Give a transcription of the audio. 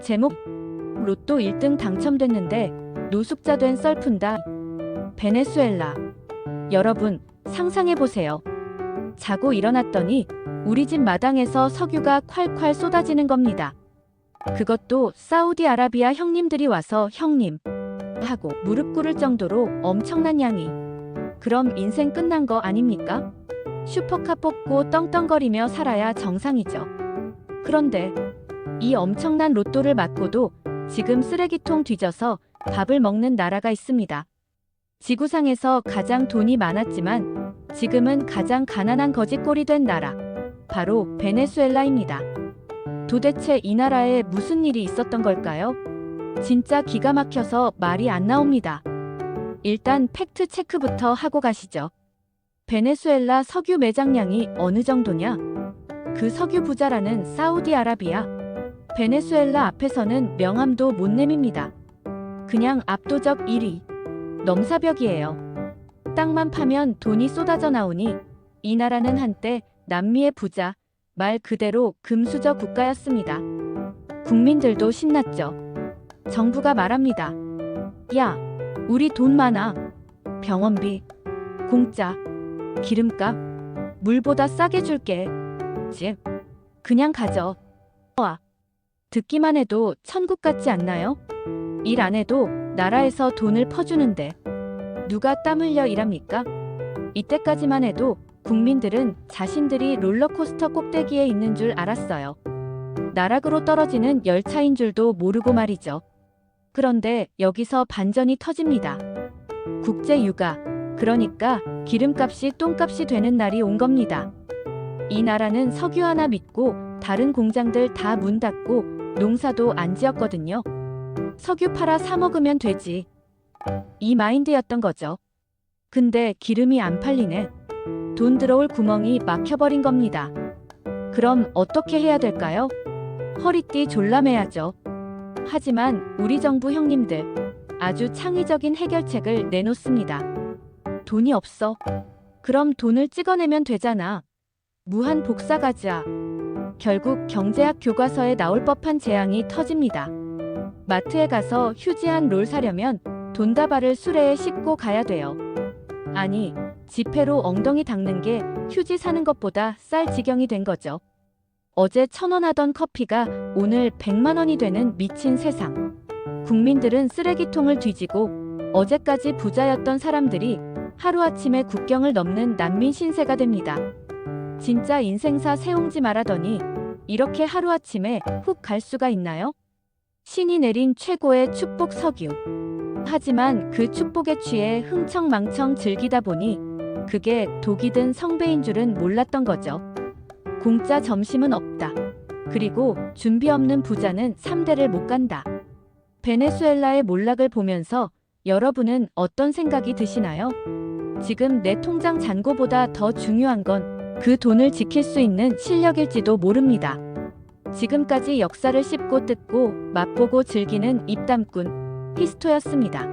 제목 로또 1등 당첨됐는데 노숙자 된 썰푼다. 베네수엘라. 여러분, 상상해 보세요. 자고 일어났더니 우리 집 마당에서 석유가 콸콸 쏟아지는 겁니다. 그것도 사우디아라비아 형님들이 와서 형님 하고 무릎 꿇을 정도로 엄청난 양이. 그럼 인생 끝난 거 아닙니까? 슈퍼카 뽑고 떵떵거리며 살아야 정상이죠. 그런데 이 엄청난 로또를 맞고도 지금 쓰레기통 뒤져서 밥을 먹는 나라가 있습니다. 지구상에서 가장 돈이 많았지만 지금은 가장 가난한 거짓골이 된 나라. 바로 베네수엘라입니다. 도대체 이 나라에 무슨 일이 있었던 걸까요? 진짜 기가 막혀서 말이 안 나옵니다. 일단 팩트 체크부터 하고 가시죠. 베네수엘라 석유 매장량이 어느 정도냐? 그 석유 부자라는 사우디아라비아. 베네수엘라 앞에서는 명함도 못 내밉니다. 그냥 압도적 1위. 넘사벽이에요. 땅만 파면 돈이 쏟아져 나오니 이 나라는 한때 남미의 부자, 말 그대로 금수저 국가였습니다. 국민들도 신났죠. 정부가 말합니다. 야, 우리 돈 많아. 병원비, 공짜, 기름값, 물보다 싸게 줄게. 집, 그냥 가져. 와, 듣기만 해도 천국 같지 않나요? 일 안 해도 나라에서 돈을 퍼주는데 누가 땀 흘려 일합니까? 이때까지만 해도 국민들은 자신들이 롤러코스터 꼭대기에 있는 줄 알았어요. 나락으로 떨어지는 열차인 줄도 모르고 말이죠. 그런데 여기서 반전이 터집니다. 국제 유가, 그러니까 기름값이 똥값이 되는 날이 온 겁니다. 이 나라는 석유 하나 믿고 다른 공장들 다 문 닫고 농사도 안 지었거든요. 석유 팔아 사 먹으면 되지. 이 마인드였던 거죠. 근데 기름이 안 팔리네. 돈 들어올 구멍이 막혀버린 겁니다. 그럼 어떻게 해야 될까요? 허리띠 졸라매야죠. 하지만 우리 정부 형님들 아주 창의적인 해결책을 내놓습니다. 돈이 없어. 그럼 돈을 찍어내면 되잖아. 무한 복사 가자. 결국 경제학 교과서에 나올 법한 재앙이 터집니다. 마트에 가서 휴지 한 롤 사려면 돈다발을 수레에 싣고 가야 돼요. 아니, 지폐로 엉덩이 닦는 게 휴지 사는 것보다 쌀 지경이 된 거죠. 어제 천 원 하던 커피가 오늘 백만 원이 되는 미친 세상. 국민들은 쓰레기통을 뒤지고 어제까지 부자였던 사람들이 하루아침에 국경을 넘는 난민 신세가 됩니다. 진짜 인생사 세옹지 말하더니 이렇게 하루아침에 훅 갈 수가 있나요? 신이 내린 최고의 축복 석유. 하지만 그 축복에 취해 흥청망청 즐기다 보니 그게 독이 든 성배인 줄은 몰랐던 거죠. 공짜 점심은 없다. 그리고 준비 없는 부자는 3대를 못 간다. 베네수엘라의 몰락을 보면서 여러분은 어떤 생각이 드시나요? 지금 내 통장 잔고보다 더 중요한 건 그 돈을 지킬 수 있는 실력일지도 모릅니다. 지금까지 역사를 씹고 뜯고 맛보고 즐기는 입담꾼 히스토였습니다.